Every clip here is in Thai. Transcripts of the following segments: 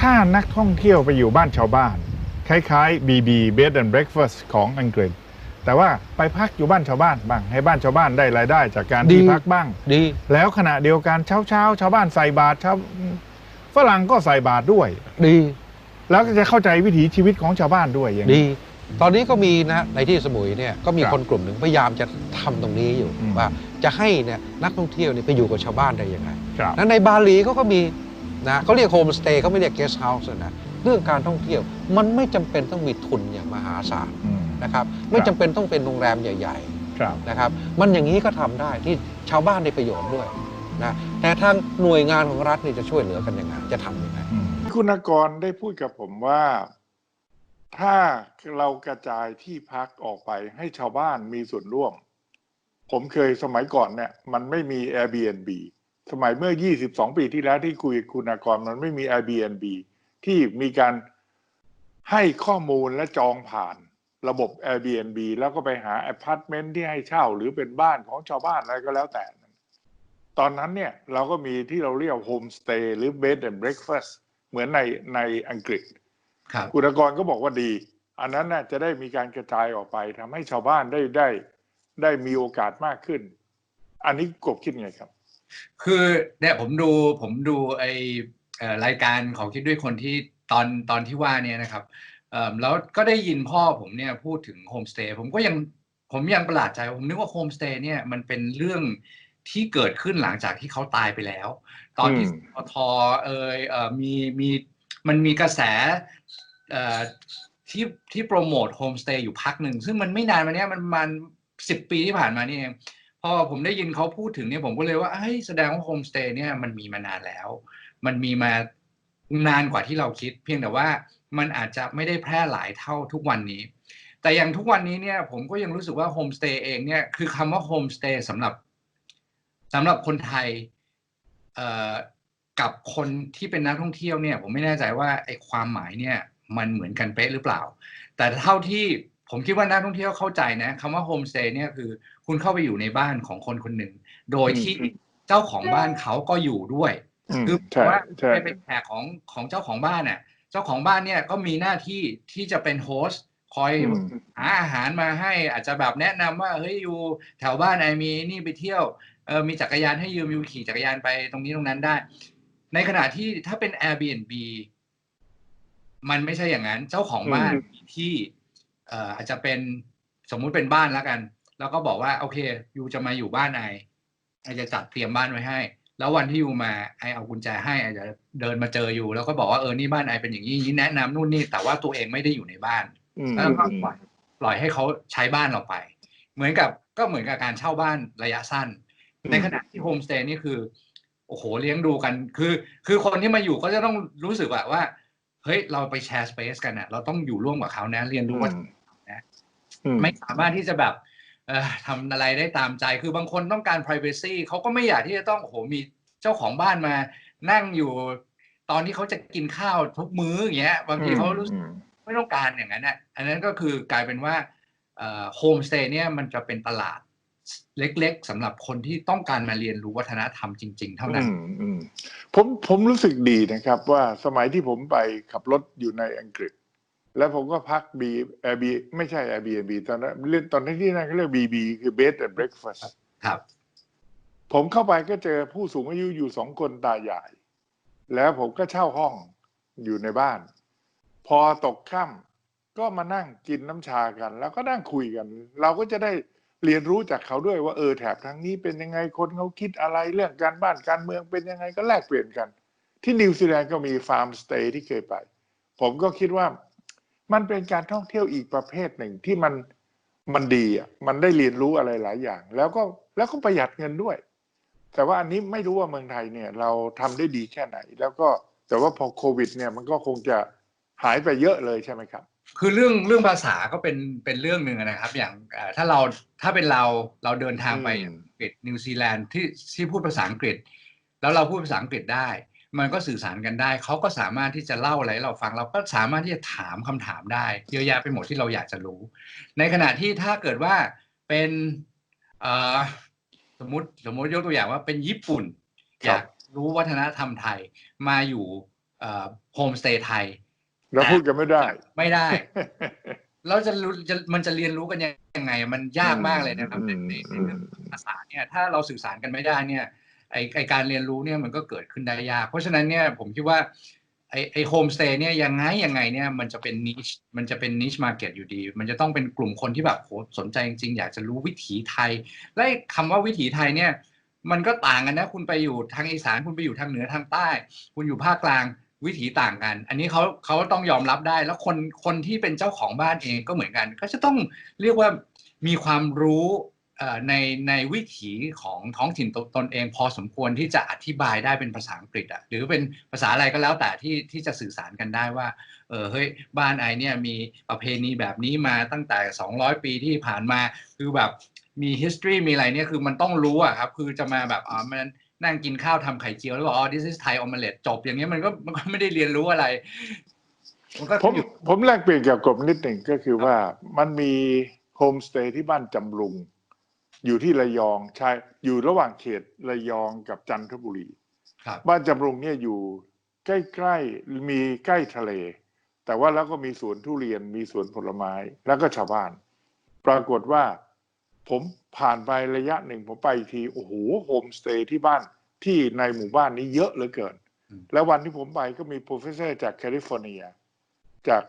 ถ้านักท่องเที่ยวไปอยู่บ้านชาวบ้าน คล้ายๆ BB Bed and Breakfast ของอังกฤษ แต่ว่าไปพักอยู่บ้านชาวบ้านบ้าง ให้บ้านชาวบ้านได้รายได้จากการที่ดีพักบ้าง ดี แล้วขณะเดียวกันเช้าเช้าๆชาวบ้านใส่บาตรชาวฝรั่งก็ใส่บาตรด้วย ดี แล้วก็จะเข้าใจวิถีชีวิตของชาวบ้านด้วยอย่างดีนี้ตอนนี้ก็มีนะในที่สมุยเนี่ยก็มีครับคนกลุ่มหนึ่งพยายามจะทำตรงนี้อยู่อืม ว่าจะให้เนี่ยนักท่องเที่ยวเนี่ยไปอยู่กับชาวบ้านได้ยังไงครับ นั้นในบาหลีเขาก็มี นะเขาเรียกโฮมสเตย์เขาไม่เรียกเกสต์เฮาส์นะเรื่องการท่องเที่ยวมันไม่จำเป็นต้องมีทุนอย่างมหาศาลอืมนะครับไม่ครับจำเป็นต้องเป็นโรงแรมใหญ่ครับๆนะครับมันอย่างนี้ก็ทำได้ที่ชาวบ้านได้ประโยชน์ด้วยนะแต่ทางหน่วยงานของรัฐนี่จะช่วยเหลือกันยังไงจะทำยังไงอืมคุณกรได้พูดกับผมว่า ถ้าเรากระจายที่พักออกไปให้ชาวบ้านมีส่วนร่วม ผมเคยสมัยก่อนเนี่ย มันไม่มี Airbnb สมัยเมื่อ 22 ปีที่แล้วที่คุยกับคุณกรมันไม่มี Airbnb ที่มีการให้ข้อมูลและจองผ่านระบบ Airbnb แล้วก็ไปหาอพาร์ตเมนต์ที่ให้เช่า หรือเป็นบ้านของชาวบ้านอะไรก็แล้วแต่ ตอนนั้นเนี่ยเราก็มีที่เราเรียกโฮมสเตย์หรือ bed and breakfast เหมือนในในอังกฤษครับคุณกรก็บอกว่าดี อันนั้นน่ะจะได้มีการกระจายออกไปทำให้ชาวบ้านได้ได้ ได้มีโอกาสมากขึ้น อันนี้กบคิดไงครับ คือเนี่ยผมดูผมดูไอเอ่อรายการของคิดด้วยคนที่ตอนตอนที่ว่าเนี่ยนะครับเอิ่มแล้วก็ได้ยินพ่อผมเนี่ยพูดถึงโฮมสเตย์ผมก็ยังผมยังประหลาดใจผมนึกว่าโฮมสเตย์เนี่ยมันเป็นเรื่องที่เกิดขึ้นหลังจากที่เขาตายไปแล้ว ตอนที่อืมปทเอยเอ่อมีมีมันมีกระแสเอ่อที่ที่โปรโมทโฮมสเตย์อยู่พักหนึ่ง ซึ่งมันไม่นานมาเนี้ยมันมันสิบปีที่ผ่านมานี่เอง พอผมได้ยินเขาพูดถึงเนี่ยผมก็เลยว่าเฮ้ยแสดงว่าโฮมสเตย์เนี่ยมันมีมานานแล้ว มันมีมานานกว่าที่เราคิด เพียงแต่ว่ามันอาจจะไม่ได้แพร่หลายเท่าทุกวันนี้ แต่อย่างทุกวันนี้เนี่ยผมก็ยังรู้สึกว่าโฮมสเตย์เองเนี่ยคือคำว่าโฮมสเตย์สำหรับสำหรับคนไทยกับคนที่เป็นนักท่องเที่ยวเนี่ย ผมไม่แน่ใจว่าไอ้ความหมายเนี่ยมันเหมือนกันเป๊ะหรือเปล่า แต่เท่าที่ผมคิดว่านักท่องเที่ยวเข้าใจนะคำว่าโฮมสเตย์เนี่ยคือ คุณเข้าไปอยู่ในบ้านของคนคนหนึ่ง โดยที่อืมเจ้าของบ้านเขาก็อยู่ด้วยอืมคือใช่ว่าใช่ไปเป็นแขกของของเจ้าของบ้านเนี่ยเจ้าของบ้านเนี่ยก็มีหน้าที่ที่จะเป็นโฮสต์คอยอืมหาอาหารมาให้อาจจะแบบแนะนำว่าเฮ้ยอยู่แถวบ้านไอมีนี่ไปเที่ยวเออมีจักรยานให้ยืมอยู่ขี่จักรยานไปตรงนี้ตรงนั้นได้ ในขณะที่ถ้าเป็น Airbnb มันไม่ใช่อย่างนั้น เจ้าของบ้านอืมมีที่ เอ่ออาจจะเป็นสมมุติเป็นบ้านแล้วกัน แล้วก็บอกว่าโอเคยูจะมาอยู่บ้านไอไอจะจัดเตรียมบ้านไว้ให้ แล้ววันที่ยูมาไอเอากุญแจให้ไอจะเดินมาเจออยู่ แล้วก็บอกว่าเออนี่บ้านไอเป็นอย่างนี้อย่างนี้แนะนำนู่นนี่แต่ว่าตัวเองไม่ได้อยู่ในบ้านอืมแล้วก็ปล่อยปล่อยให้เขาใช้บ้านเราไป เหมือนกับก็เหมือนกับการเช่าบ้านระยะสั้น ในขณะที่โฮมสเตย์นี่คือโอ้โหเลี้ยงดูกันคือ คือคนที่มาอยู่ก็จะต้องรู้สึกว่าว่าเฮ้ยเราไปแชร์สเปซกันนะเราต้องอยู่ร่วมกับเขานะ เรียนรู้ว่าอืมไม่สามารถที่จะแบบเอ่อ ทำอะไรได้ตามใจ คือบางคนต้องการ privacy เขาก็ไม่อยากที่จะต้องโอ้โหมีเจ้าของบ้านมานั่งอยู่ตอนที่เขาจะกินข้าวทุกมื้ออย่างเงี้ยบางทีเขารู้สึกไม่ต้องการอย่างนั้นอะอันนั้นก็คือกลายเป็นว่าโฮมสเตย์เนี่ยมันจะเป็นตลาดเล็ก ๆสำหรับคนที่ต้องการมาเรียนรู้วัฒนธรรมจริง ๆ เท่านั้นผมผมรู้สึกดีนะครับว่าสมัยที่ผมไปขับรถอยู่ในอังกฤษ แล้วผมก็พักบีแอร์บีไม่ใช่ Airbnb ตอนนั้นเรียกตอนนั้นที่นั่นเขาเรียกบีบีคือ bed and breakfast ครับ ผมเข้าไปก็เจอผู้สูงอายุอยู่สองคนตายายแล้วผมก็เช่าห้องอยู่ในบ้าน พอตกค่ำก็มานั่งกินน้ำชากัน แล้วก็นั่งคุยกัน เราก็จะได้เรียนรู้จากเขาด้วยว่าเออแถบทางนี้เป็นยังไงคนเขาคิดอะไรเรื่องการบ้านการเมืองเป็นยังไงก็แลกเปลี่ยนกัน ที่นิวซีแลนด์ก็มีฟาร์มสเตย์ที่เคยไป ผมก็คิดว่า มันเป็นการท่องเที่ยวอีกประเภทหนึ่งที่มันมันดีอะมันได้เรียนรู้อะไรหลายอย่าง แล้วก็แล้วก็ประหยัดเงินด้วย แต่ว่าอันนี้ไม่รู้ว่าเมืองไทยเนี่ย เราทำได้ดีแค่ไหน แล้วก็แต่ว่าพอโควิด เนี่ยมันก็คงจะหายไปเยอะเลยใช่ไหมครับ คือเรื่องเรื่องภาษาก็เป็นเป็นเรื่องหนึ่งนะครับ อย่างเอ่อถ้าเราถ้าเป็นเราเราเดินทางไปอืมอังกฤษนิวซีแลนด์ที่ที่พูดภาษาอังกฤษ แล้วเราพูดภาษาอังกฤษได้ มันก็สื่อสารกันได้ เขาก็สามารถที่จะเล่าอะไรให้เราฟัง เราก็สามารถที่จะถามคำถามได้ เยอะแยะไปหมดที่เราอยากจะรู้ ในขณะที่ถ้าเกิดว่าเป็นเอ่อสมมติสมมติยกตัวอย่างว่าเป็นญี่ปุ่นครับอยากรู้วัฒนธรรมไทยมาอยู่เอ่อโฮมสเตย์ไทยเราพูดกันไม่ได้ ไม่ได้แล้วจะรู้จะมันจะเรียนรู้กันยังไง มันยากมากเลยนะครับในในในเรื่องภาษาเนี่ยถ้าเราสื่อสารกันไม่ได้เนี่ย ไอไอการเรียนรู้เนี่ยมันก็เกิดขึ้นได้ยาก เพราะฉะนั้นเนี่ยผมคิดว่าไอไอโฮมสเตย์เนี่ยยังไงยังไงเนี่ยมันจะเป็นนิชมันจะเป็นนิชมาร์เก็ตอยู่ดี มันจะต้องเป็นกลุ่มคนที่แบบโหสนใจจริงๆ อยากจะรู้วิถีไทย และคำว่าวิถีไทยเนี่ยมันก็ต่างกันนะ คุณไปอยู่ทางอีสานคุณไปอยู่ทางเหนือทางใต้ คุณอยู่ภาคกลางวิถีต่างกัน อันนี้เขาเขาต้องยอมรับได้ แล้วคนคนที่เป็นเจ้าของบ้านเองก็เหมือนกัน ก็จะต้องเรียกว่ามีความรู้ ในในวิถีของท้องถิ่นตตนเองพอสมควรที่จะอธิบายได้เป็นภาษาอังกฤษอะหรือเป็นภาษาอะไรก็แล้วแต่ที่ที่จะสื่อสารกันได้ว่าเออเฮ้ยบ้านไอเนี่ยมีประเพณีแบบนี้มาตั้งแต่ 200 ปีที่ผ่านมา คือแบบมี history มีอะไรเนี่ยคือมันต้องรู้อะครับคือจะมาแบบอ๋อมันนั่งกินข้าวทำไข่เจียวแล้วบอกอ๋อ this is Thai omelette จบอย่างเงี้ยมันก็มันก็ไม่ได้เรียนรู้อะไรมันก็ผมอยู่ผมแลกเปลี่ยนกับกบนิดหนึ่งก็คือว่ามันมีโฮมสเตย์ที่บ้านจำรุง อยู่ที่ระยองใช่อยู่ระหว่างเขตระยองกับจันทบุรีครับบ้านจำรุงเนี่ยอยู่ใกล้ๆมีใกล้ทะเล แต่ว่าแล้วก็มีสวนทุเรียนมีสวนผลไม้แล้วก็ชาวบ้าน ปรากฏว่า ผมผ่านไประยะหนึ่งผมไปอีกทีโอ้โหโฮมสเตย์ที่บ้านที่ในหมู่บ้านนี้เยอะเหลือเกินอืมแล้ววันที่ผมไปก็มีโปรเฟสเซอร์จากแคลิฟอร์เนีย จาก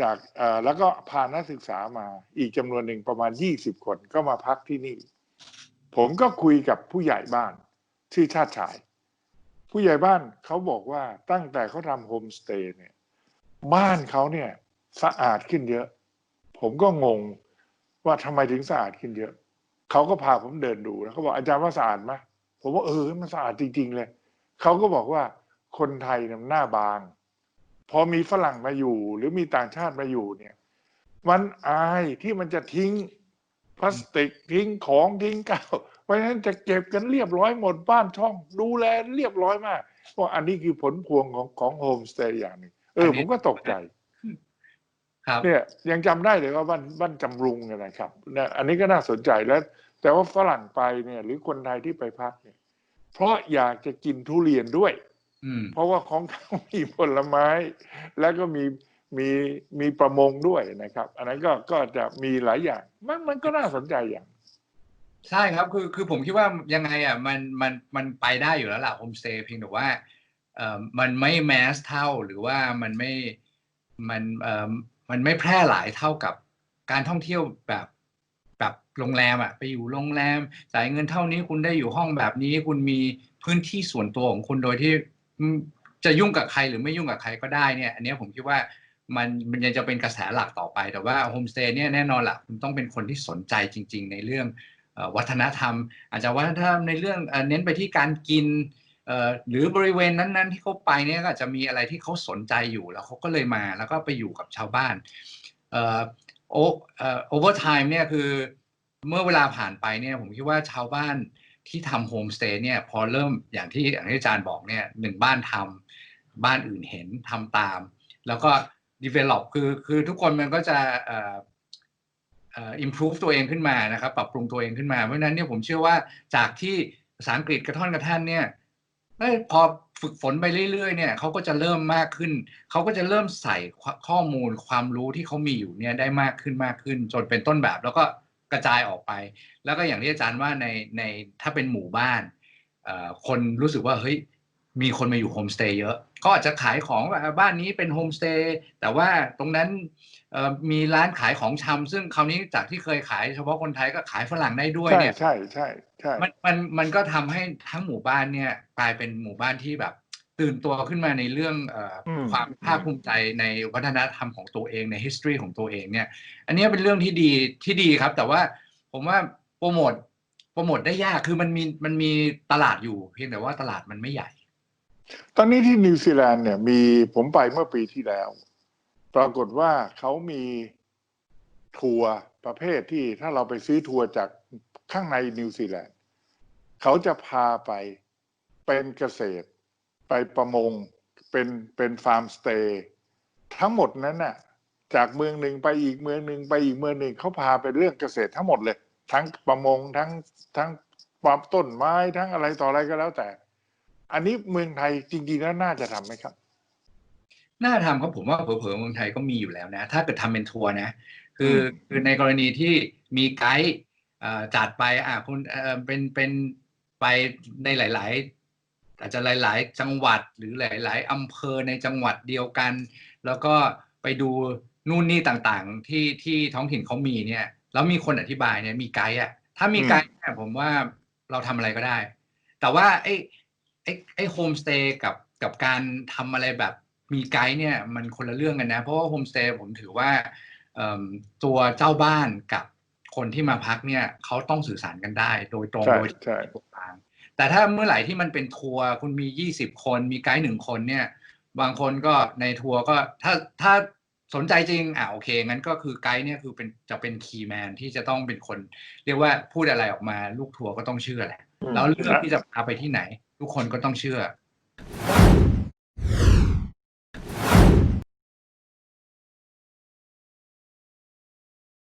จากแล้วก็พานักศึกษามาอีกจำนวนหนึ่งประมาณยี่สิบคนก็มาพักที่นี่ ผมก็คุยกับผู้ใหญ่บ้านชื่อชาติชาย ผู้ใหญ่บ้านเขาบอกว่าตั้งแต่เขาทำโฮมสเตย์เนี่ย บ้านเขาเนี่ยสะอาดขึ้นเยอะ ผมก็งงว่าทำไมถึงสะอาดขึ้นเยอะ เขาก็พาผมเดินดูแล้วเขาบอกอาจารย์ว่าสะอาดไหมผมว่าเออมันสะอาดจริง ๆ เลยเขาก็บอกว่าคนไทยนี่หน้าบาง พอมีฝรั่งมาอยู่ หรือมีต่างชาติมาอยู่เนี่ย มันอายที่มันจะทิ้งพลาสติกทิ้งของทิ้งก้าวเพราะฉะนั้นจะเก็บกันเรียบร้อยหมดบ้านช่อง ดูแลเรียบร้อยมากว่าอันนี้คือผลพวงของของโฮมสเตย์อย่างหนึ่งเออ ผมก็ตกใจครับเนี่ยยังจำได้เลยว่าบ้านบ้านจำรุงเนี่ยนะครับเนี่ยอันนี้ก็น่าสนใจแล้ว แต่ว่าฝรั่งไปเนี่ย หรือคนไทยที่ไปพักเนี่ย เพราะอยากจะกินทุเรียนด้วย อืม เพราะว่าของเขามีผลไม้ แล้วก็มีมีมีประมงด้วยนะครับ อันนั้นก็ก็จะมีหลายอย่าง มันมันก็น่าสนใจอย่างใช่ครับคือคือผมคิดว่ายังไงอะมันมันมันไปได้อยู่แล้วล่ะโฮมสเตย์เพียงแต่ว่าเอ่อมันไม่แมสเท่าหรือว่ามันไม่มันเอ่อมันไม่แพร่หลายเท่ากับการท่องเที่ยวแบบแบบโรงแรมอะไปอยู่โรงแรมจ่ายเงินเท่านี้คุณได้อยู่ห้องแบบนี้ คุณมีพื้นที่ส่วนตัวของคุณโดยที่อืม จะยุ่งกับใครหรือไม่ยุ่งกับใครก็ได้เนี่ย อันนี้ผมคิดว่ามันมันยังจะเป็นกระแสหลักต่อไป แต่ว่าโฮมสเตย์เนี่ยแน่นอนล่ะคุณต้องเป็นคนที่สนใจจริง ๆ ในเรื่องอวัฒนธรรม อาจจะวัฒนธรรมในเรื่องเอ่อเน้นไปที่การกินหรือบริเวณนั้นๆ ที่เขาไปเนี่ยก็จะมีอะไรที่เขาสนใจอยู่แล้วเขาก็เลยมาแล้วก็ไปอยู่กับชาวบ้านโอเวอร์ไทม์เนี่ยคือเมื่อเวลาผ่านไปเนี่ยผมคิดว่าชาวบ้าน ที่ทำโฮมสเตย์เนี่ยพอเริ่มอย่างที่อย่างที่อาจารย์บอกเนี่ยหนึ่งบ้านทำบ้านอื่นเห็นทำตาม แล้วก็ develop คือคือทุกคนมันก็จะเอ่อเอ่อ improve ตัวเองขึ้นมานะครับ ปรับปรุงตัวเองขึ้นมาเพราะฉะนั้นเนี่ยผมเชื่อว่าจากที่ภาษาอังกฤษกระท่อนกระแท่นเนี่ยพอฝึกฝนไปเรื่อยๆเนี่ยเขาก็จะเริ่มมากขึ้น เขาก็จะเริ่มใส่ข้อมูลความรู้ที่เขามีอยู่เนี่ยได้มากขึ้นมากขึ้น จนเป็นต้นแบบแล้วก็ ระจายออกไป แล้วก็อย่างที่อาจารย์ว่าในในถ้าเป็นหมู่บ้านเอ่อคนรู้สึกว่าเฮ้ยมีคนมาอยู่โฮมสเตย์เยอะก็อาจจะขายของว่าบ้านนี้เป็นโฮมสเตย์แต่ว่าตรงนั้นเอ่อมีร้านขายของชำซึ่งคราวนี้จากที่เคยขายเฉพาะคนไทยก็ขายฝรั่งได้ด้วยใช่เนี่ยใช่ใช่ใช่มันมันมันก็ทำให้ทั้งหมู่บ้านเนี่ยกลายเป็นหมู่บ้านที่แบบ ตื่นตัวขึ้นมาในเรื่องเอ่ออมความภาคภูมิใจในวัฒนธรรมของตัวเองใน history ของตัวเองเนี่ย อันเนี้ยเป็นเรื่องที่ดีที่ดีครับ แต่ว่าผมว่าโปรโมทโปรโมทได้ยากคือมันมีมันมีตลาดอยู่เพียงแต่ว่าตลาดมันไม่ใหญ่ ตอนนี้ที่นิวซีแลนด์เนี่ยมีผมไปเมื่อปีที่แล้ว ปรากฏว่าเขามีทัวร์ประเภทที่ถ้าเราไปซื้อทัวร์จากข้างในนิวซีแลนด์เขาจะพาไปเป็นเกษตร ไปประมงเป็นเป็นฟาร์มสเตย์ทั้งหมดนั้นน่ะ จากเมืองหนึ่งไปอีกเมืองหนึ่งไปอีกเมืองหนึ่งเขาพาไปเรื่องเกษตรทั้งหมดเลย ทั้งประมงทั้งทั้งปรับต้นไม้ทั้งอะไรต่ออะไรก็แล้วแต่ อันนี้เมืองไทยจริงๆแล้วน่าจะทำไหมครับ น่าทำครับผมว่าเผลอๆเมืองไทยก็มีอยู่แล้วนะ ถ้าเกิดทำเป็นทัวร์นะ คืออืมคือในกรณีที่มีไกด์เอ่อจัดไปอะคุณเอ่อเป็นเป็นไปในหลาย ๆ อาจจะหลาย ๆ จังหวัดหรือหลาย ๆอำเภอในจังหวัดเดียวกัน แล้วก็ไปดูนู่นนี่ต่างๆ ที่ที่ท้องถิ่นเขามีเนี่ยแล้วมีคนอธิบายเนี่ยมีไกด์อะถ้ามีไกด์เนี่ยผมว่าเราทำอะไรก็ได้ แต่ว่าไอ้ไอ้ไอ้โฮมสเตย์กับกับการทำอะไรแบบมีไกด์เนี่ยมันคนละเรื่องกันนะ เพราะว่าโฮมสเตย์ผมถือว่าเอิ่มตัวเจ้าบ้านกับคนที่มาพักเนี่ยเขาต้องสื่อสารกันได้ โดยตรงใช่โดยใช่ตัวกลาง แต่ถ้าเมื่อไหร่ที่มันเป็นทัวร์คุณมียี่สิบคนมีไกด์หนึ่งคนเนี่ย บางคนก็ในทัวร์ก็ถ้าถ้าสนใจจริงอ่าโอเค งั้นก็คือไกด์เนี่ยคือเป็นจะเป็นคีย์แมนที่จะต้องเป็นคน เรียกว่าพูดอะไรออกมาลูกทัวร์ก็ต้องเชื่อแหละ แล้วเรื่องที่จะพาไปที่ไหน ทุกคนก็ต้องเชื่อ